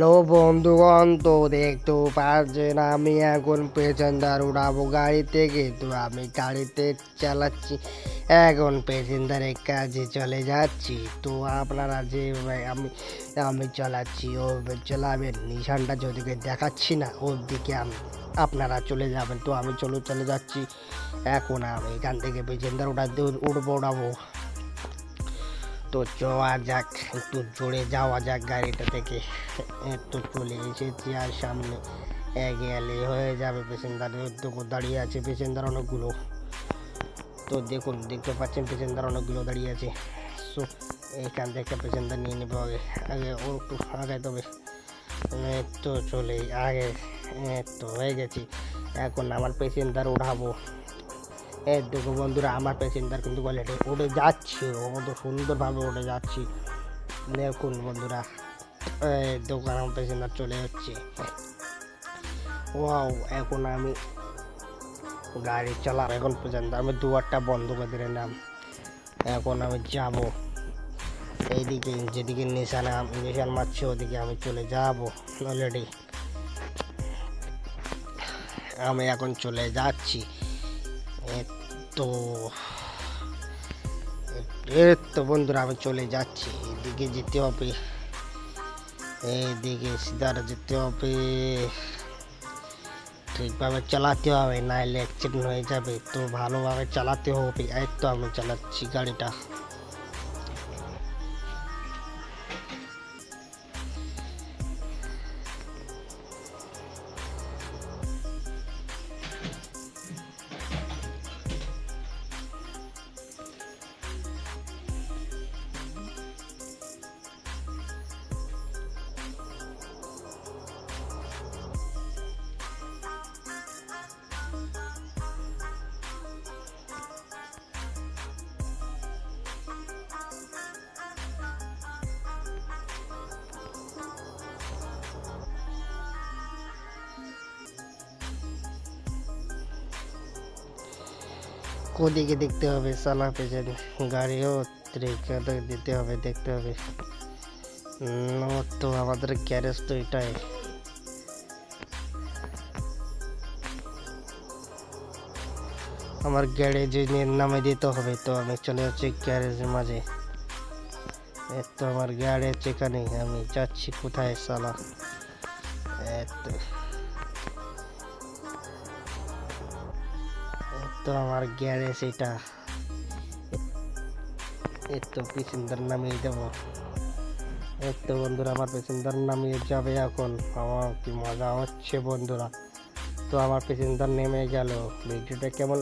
Hello বন্ধুগণ তো দেখতে পাচ্ছেন আমি এখন পেছনদার উড়াবো গাড়ি থেকে। তো আমি গাড়িতে চালাচ্ছি, এখন পেছনদারের কাজে চলে যাচ্ছি। তো আপনারা যে আমি আমি চালাচ্ছি, ও চালাবেন, নিশানটা যদিকে দেখাচ্ছি না ওর দিকে আমি, আপনারা চলে যাবেন। তো আমি চলে চলে যাচ্ছি। এখন আমি এখান থেকে পেছনদার উঠাতে উঠবো উড়াবো। তো যাওয়া যাক, একটু জোরে যাওয়া যাক গাড়িটা থেকে। একটু চলে এসেছি আর সামনে গেলে হয়ে যাবে পেসেঞ্জার দাঁড়িয়ে আছে পেসেঞ্জার অনেকগুলো। তো দেখুন, দেখতে পাচ্ছেন পেসেঞ্জার অনেকগুলো দাঁড়িয়ে আছে। সো, এখান থেকে পেসেঞ্জার নিয়ে নেব আগে আগে ও একটু আগে তবে। তো চলে আগে তো হয়ে গেছি। এখন আমার পেসেঞ্জার উঠাবো। এই দেখো বন্ধুরা, আমার প্যাসেঞ্জার কিন্তু অলরেডি উড়ে যাচ্ছে। ও কত সুন্দরভাবে উড়ে যাচ্ছি। দেখুন বন্ধুরা দোকান আমার প্যাসেঞ্জার চলে যাচ্ছে। ওয়াও এখন আমি গাড়ি চালাম এখন পর্যন্ত আমি দুয়ারটা বন্ধ করে দিলাম। এখন আমি যাব। এইদিকে, যেদিকে নিশানা, নিশান মারছে, ওদিকে আমি চলে যাব অলরেডি আমি এখন চলে যাচ্ছি। এই তো এই তো বন্ধুরা, আমি চলে যাচ্ছি। এদিকে যেতে হবে। এইদিকে সিধারা যেতে হবে। ঠিকভাবে চালাতে হবে নাহলে অ্যাক্সিডেন্ট হয়ে যাবে। তো ভালোভাবে চালাতে হবে। এই তো আমি চালাচ্ছি গাড়িটা। ওদিকে দেখতে হবে, সালা পেছনে। গাড়িও দিতে হবে, দেখতে হবে। তো আমাদের গ্যারেজ তো এটাই। আমার গ্যারেজের নামে দিতে হবে, তো আমি চলে যাচ্ছি গ্যারেজের মাঝে। তো আমার গ্যারেজ এখানে আমি যাচ্ছি কোথায়, সালা? এই তো আমার গ্যারেজ এটা তো পেসেঞ্জার নামিয়ে দেব। এতো বন্ধুরা, আমার পেসেঞ্জার নামিয়ে যাবে এখন। আমার কি মজা হচ্ছে বন্ধুরা। তো আমার পেসেঞ্জার নেমে গেল। ভিডিওটা কেমন